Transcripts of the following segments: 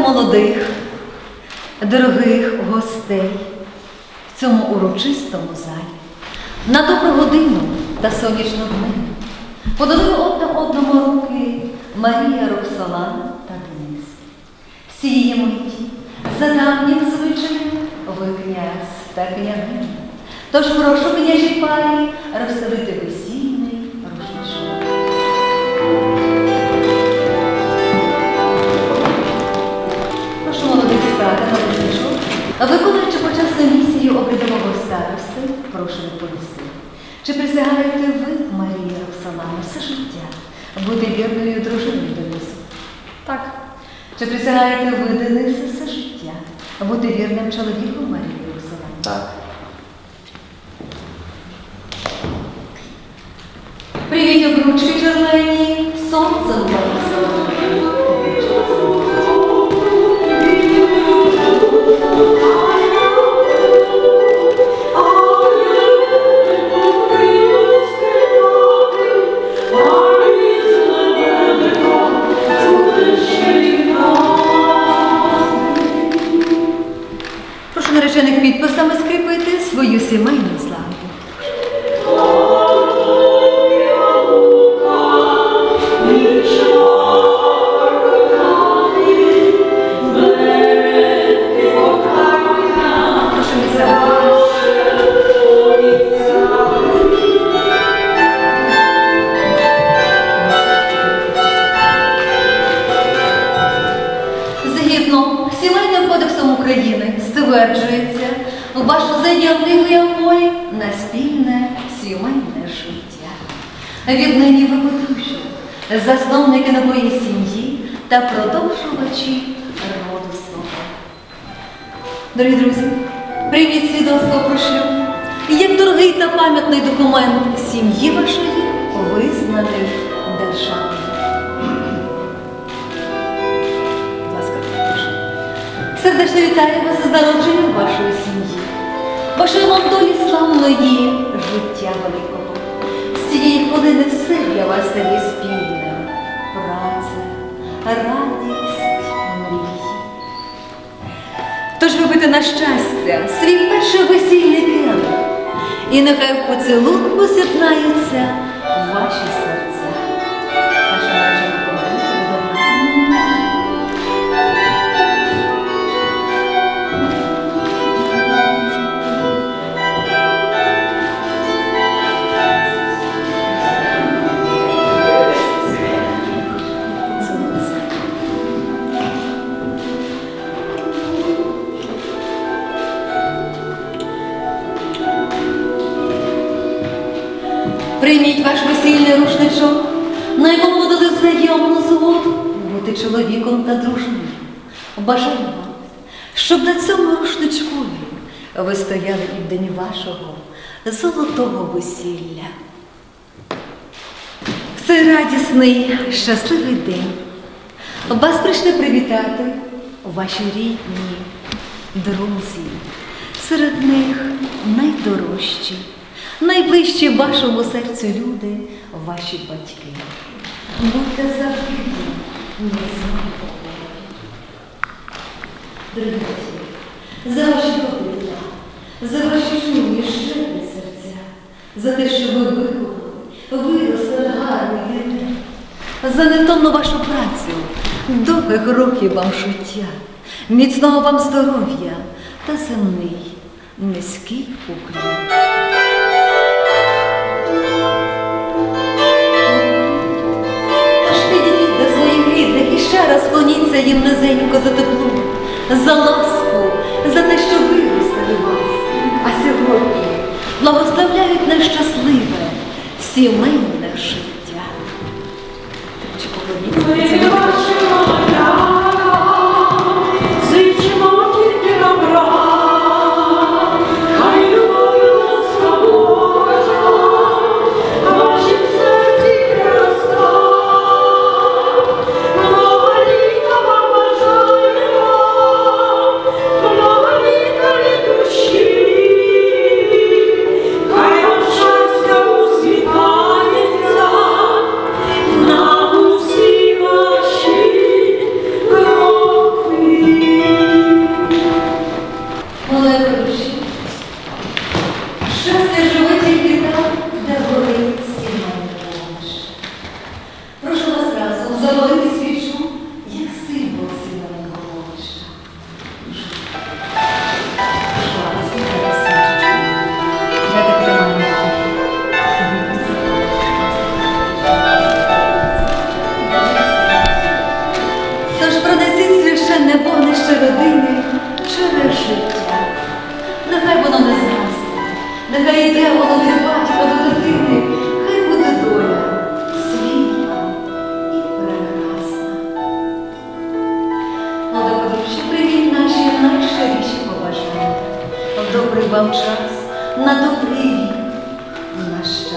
молодих, дорогих гостей в цьому урочистому залі на добру годину та сонячну днину подали одне одному руки Марія Роксолана та Денис. З цієї миті за давнім звичаєм ви князь та княгиня. Тож прошу княжі парі розставити весільний Виконуючи почесну місію обрядового старости, прошу відповісти. Чи присягаєте ви, Марія Роксолана, все життя бути вірною дружиною Денису? Так, Чи присягаєте ви, Денисе, все життя бути вірним чоловіком Марії Роксолані? так. України стверджується ваша заявника волі на спільне сімейне життя. Віднині ви подружжя, засновники нової сім'ї та продовжувачі роду свого. Дорогі друзі, прийміть свідоцтво про шлюб. Як дорогий та пам'ятний документ сім'ї вашої Сердечно вітаю вас з народженням вашої сім'ї, вашої вам долі славної життя великого. З цієї хвилини все для вас стає спільним. Праця, радість, мрії. Тож випити на щастя свій перший весільний келих, і нехай в поцілунку з'єднаються ваші та дружиною. Бажаю вам, щоб на цьому рушничкові ви стояли і в день вашого золотого весілля. В цей радісний, щасливий день вас прийшли привітати ваші рідні, друзі. Серед них найдорожчі, найближчі вашому серцю люди, ваші батьки. Будьте завжди міцними друзі, за ваші добрі, за ваші чуйні щирі серця, за те, що ви виховали, виросли гарні дітей, за невтомну вашу працю, довгих років вам життя, міцного вам здоров'я та земний низький уклін. Ще раз вклоніться їм низенько за тепло, за ласку, за те, що виростили вас. А сьогодні благословляють на щасливе сімейне життя. Чи добрий вам час на добрий вік наш.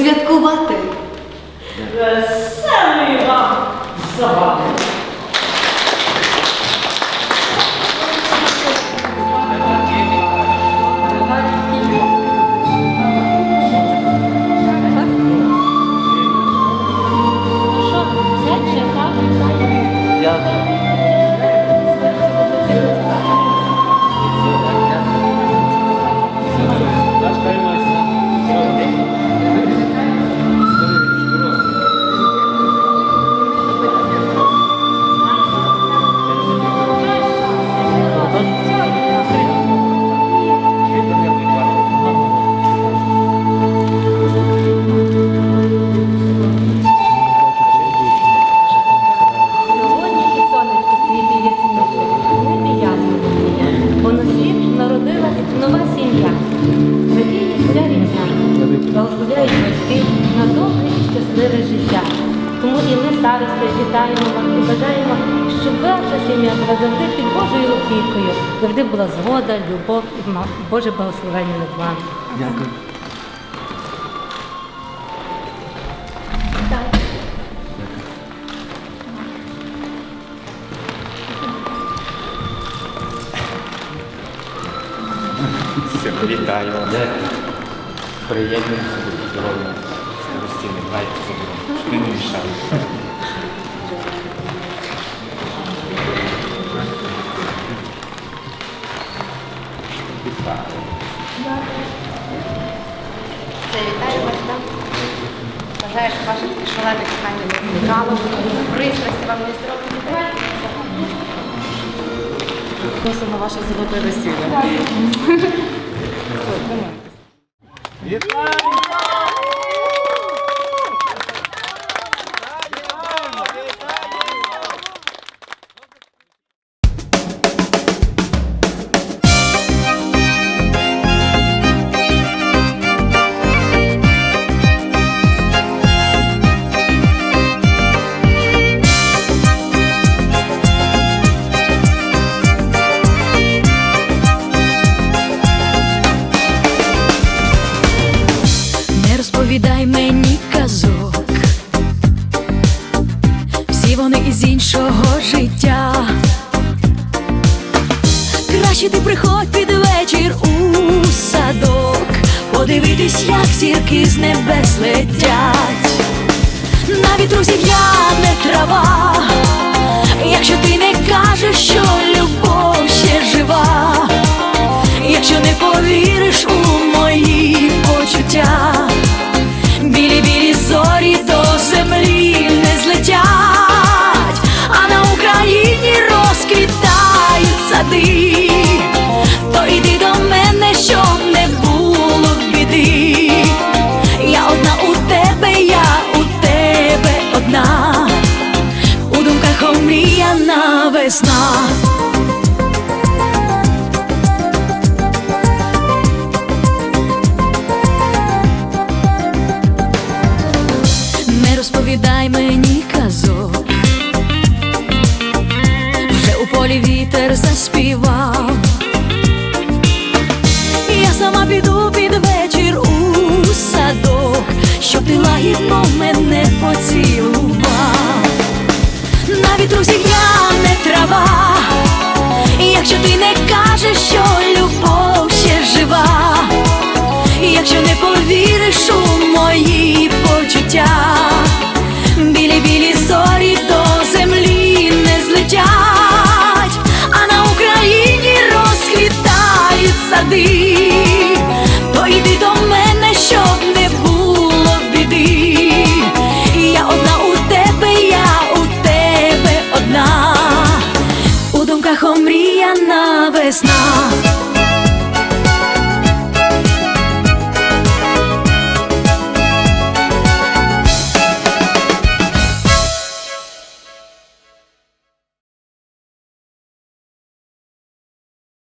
святкувати. Е, Самий вам забавно. Вітаємо вас і бажаємо, щоб ваша сім'я була завжди під Божою опікою, завжди була згода, любов і Боже благословення над вами. Дякую. Все, вітаю вас. Приєднуємося до поздоровлення старостини. Давайте заберемо. Щоб не мішали. Це вітаю вас там. Бажаю, що ваше шалене кохання не зникало, пристрасті вам не здоров'я. Просимо ваше золоте весілля. Не розповідай мені казок, всі вони із іншого життя. Краще ти приходь під вечір у садок, подивитись, як зірки з небес летять. Навіть друзів я не трава, якщо полі вітер заспівав. Я сама піду під вечір у садок, щоб ти лагідно мене поцілував. Навіть друзів я не трава, якщо ти не кажеш, що любов ще жива.